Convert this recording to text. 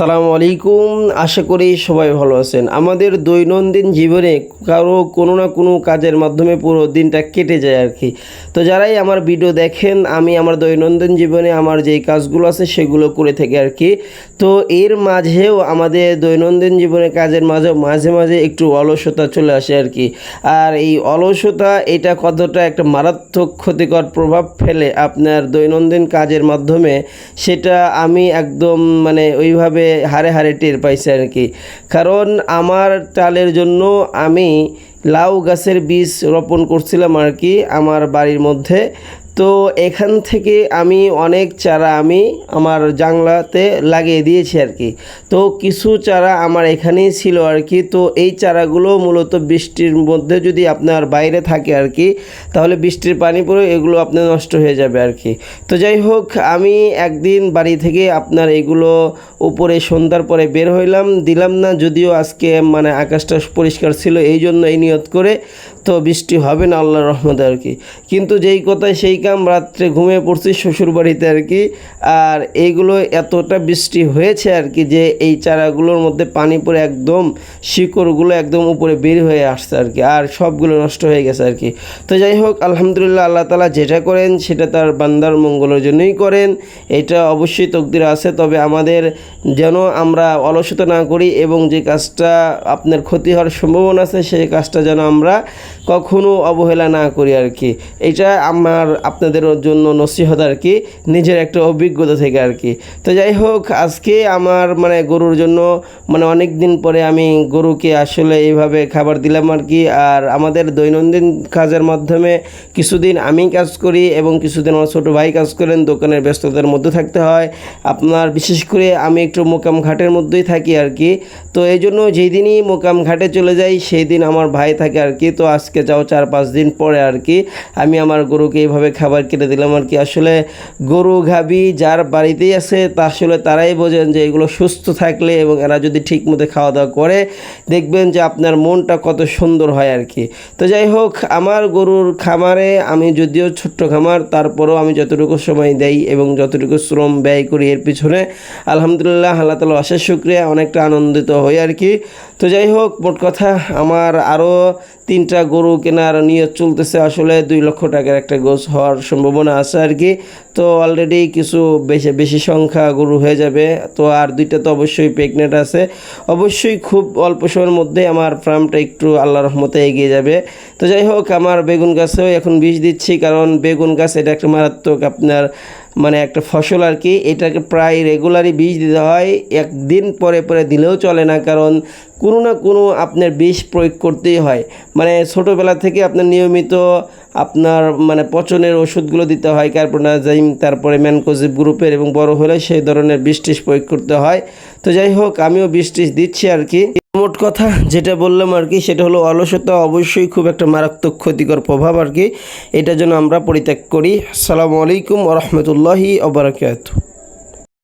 আসসালামু আলাইকুম। আশা করি সবাই ভালো আছেন। আমাদের দৈনন্দিন জীবনে কারও কোনো না কোনো কাজের মাধ্যমে পুরো দিনটা কেটে যায় আর কি। তো যারাই আমার ভিডিও দেখেন, আমি আমার দৈনন্দিন জীবনে আমার যেই কাজগুলো আছে সেগুলো করে থাকি আর কি। তো এর মাঝেও আমাদের দৈনন্দিন জীবনে কাজের মাঝে মাঝে মাঝে একটু অলসতা চলে আসে আর কি। আর এই অলসতা, এটা কতটা একটা মারাত্মক ক্ষতিকর প্রভাব ফেলে আপনার দৈনন্দিন কাজের মাধ্যমে, সেটা আমি একদম মানে ওইভাবে হারে হারে টের পাইছে আর কি। কারণ আমার চালের জন্য আমি লাউ গাছের বীজ রোপণ করছিলাম আর কি আমার বাড়ির মধ্যে। তো এখান থেকে আমি অনেক চারা আমি আমার জাংলাতে লাগিয়ে দিয়েছি আর কি। তো কিছু চারা আমার এখানেই ছিল আর কি। তো এই চারাগুলো মূলত বৃষ্টির মধ্যে যদি আপনার বাইরে থাকে আর কি, তাহলে বৃষ্টির পানি পড়ে এগুলো আপনার নষ্ট হয়ে যাবে আর কি। তো যাই হোক, আমি একদিন বাড়ি থেকে আপনার এগুলো উপরে সন্ধ্যার পরে বের হইলাম। দিলাম না, যদিও আজকে মানে আকাশটা পরিষ্কার ছিল এই জন্য এই নিয়ত করে তো বৃষ্টি হবে না আল্লাহর রহমতে আর কি। কিন্তু যেই কথায় সেই কাম রাত্রে ঘুমিয়ে পড়ছি শ্বশুর বাড়িতে আর কি, আর এইগুলো এতটা বৃষ্টি হয়েছে আর কি যে এই চারাগুলোর মধ্যে পানি পড়ে একদম শিকড়গুলো একদম উপরে বের হয়ে আসছে আর কি, আর সবগুলো নষ্ট হয়ে গেছে আর কি। তো যাই হোক, আলহামদুলিল্লাহ আল্লাহ তালা যেটা করেন সেটা তার বান্দার মঙ্গলের জন্যই করেন, এটা অবশ্যই তকদির আছে। তবে আমাদের যেন আমরা অলসতা না করি এবং যে কাজটা আপনার ক্ষতি হওয়ার সম্ভাবনা আছে, সেই কাজটা যেন আমরা কখনো অবহেলা না করি আর কি। এটা আমার, আপনাদের জন্য নসিহত আর কি, নিজের একটা অভিজ্ঞতা থেকে আর কি। তো যাই হোক, আজকে আমার মানে গরুর জন্য মানে অনেক দিন পরে আমি গরুকে আসলে এইভাবে খাবার দিলাম আর কি। আর আমাদের দৈনন্দিন কাজের মাধ্যমে কিছুদিন আমি কাজ করি এবং কিছুদিন আমার ছোটো ভাই কাজ করেন, দোকানের ব্যস্ততার মধ্যে থাকতে হয়। আপনার বিশেষ করে আমি একটু মোকাম ঘাটের মধ্যেই থাকি আর কি। তো এই জন্য যেই দিনই মোকাম ঘাটে চলে যাই, সেই দিন আমার ভাই থাকে আর কি। তো আজকে যাও চার পাঁচ দিন পরে আর কি। আমি আমার গরুকে এইভাবে খাবার কিনে দিলাম আর কি। আসলে গরু গাভী যার বাড়িতেই আছে, তা আসলে তারাই বোঝেন যে এগুলো সুস্থ থাকলে এবং এরা যদি ঠিক মতো খাওয়া দাওয়া করে, দেখবেন যে আপনার মনটা কত সুন্দর হয় আর কি। তো যাই হোক, আমার গরুর খামারে আমি যদিও ছোট্ট খামার, তারপরেও আমি যতটুকু সময় দেই এবং যতটুকু শ্রম ব্যয় করি এর পিছনে, আলহামদুলিল্লাহ আল্লাহ তালা অশেষ শুক্রিয়া, অনেকটা আনন্দিত হই আর কি। তো যাই হোক, মোট কথা আমার আরও তিনটা গরু কেনার নিয়ত চলতেছে। আসলে দুই লক্ষ টাকার একটা গোছ হওয়ার সম্ভাবনা আছে আর কি। তো অলরেডি কিছু বেশি বেশি সংখ্যা গরু হয়ে যাবে। তো আর দুইটা তো অবশ্যই প্রেগনেন্ট আছে। অবশ্যই খুব অল্প সময়ের মধ্যে আমার ফার্মটা একটু আল্লাহ রহমতে এগিয়ে যাবে। তো যাই হোক, আমার বেগুন গাছেও এখন বিষ দিচ্ছি। কারণ বেগুন গাছ এটা একটা মারাত্মক আপনার মানে একটা ফসল আর কি, এটাকে প্রায় রেগুলারই বীজ দিতে হয়, একদিন পরে পরে দিলেও চলে না, কারণ কোনো না কোনো আপনার বিষ প্রয়োগ করতেই হয়। মানে ছোটোবেলা থেকে আপনার নিয়মিত আপনার মানে পচনের ওষুধগুলো দিতে হয় কার্বোনাজাইম তারপরে ম্যানকোজিভ গ্রুপের এবং বড় হলে সেই ধরনের বৃষ্টি প্রয়োগ করতে হয়। তো যাই হোক, আমিও বৃষ্টি দিচ্ছি আর কি। মোট কথা যেটা বললাম আর কি, সেটা হলো অলসতা অবশ্যই খুব একটা মারাত্মক ক্ষতিকর প্রভাব আর কি। এটা যেন আমরা পরিত্যাগ করি। আসসালামু আলাইকুম রহমতুল্লাহি ওবরাকাতু